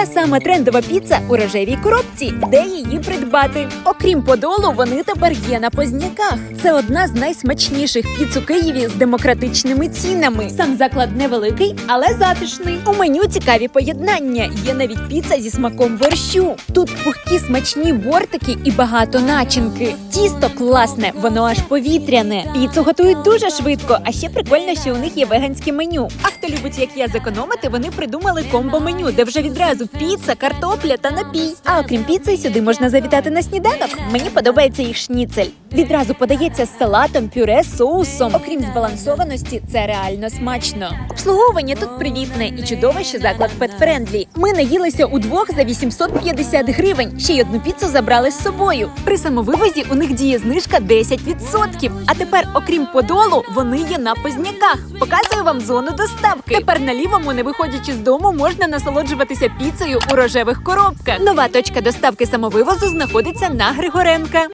Та сама трендова піца у рожевій коробці, де її придбати. Окрім подолу, вони тепер є на позняках. Це одна з найсмачніших піц у Києві з демократичними цінами. Сам заклад невеликий, але затишний. У меню цікаві поєднання. Є навіть піца зі смаком борщу. Тут пухкі смачні бортики і багато начинки. Тісто класне, воно аж повітряне. Піцу готують дуже швидко, а ще прикольно, що у них є веганське меню. А хто любить, як я зекономити, вони придумали комбо-меню, де вже відразу піца, картопля та напій. А окрім піци, сюди можна завітати на сніданок. Мені подобається їх шніцель. Відразу подається з салатом, пюре, соусом. Окрім збалансованості, це реально смачно. Обслуговування тут привітне і чудово, що заклад петфрендлі. Ми наїлися удвох за 850 гривень. Ще й одну піцу забрали з собою. При самовивозі у них діє знижка 10%. А тепер, окрім подолу, вони є на позняках. Показую вам зону доставки. Тепер на лівому, не виходячи з дому, можна насолоджуватися піцею у рожевих коробках. Нова точка доставки самовивозу знаходиться на Григоренка.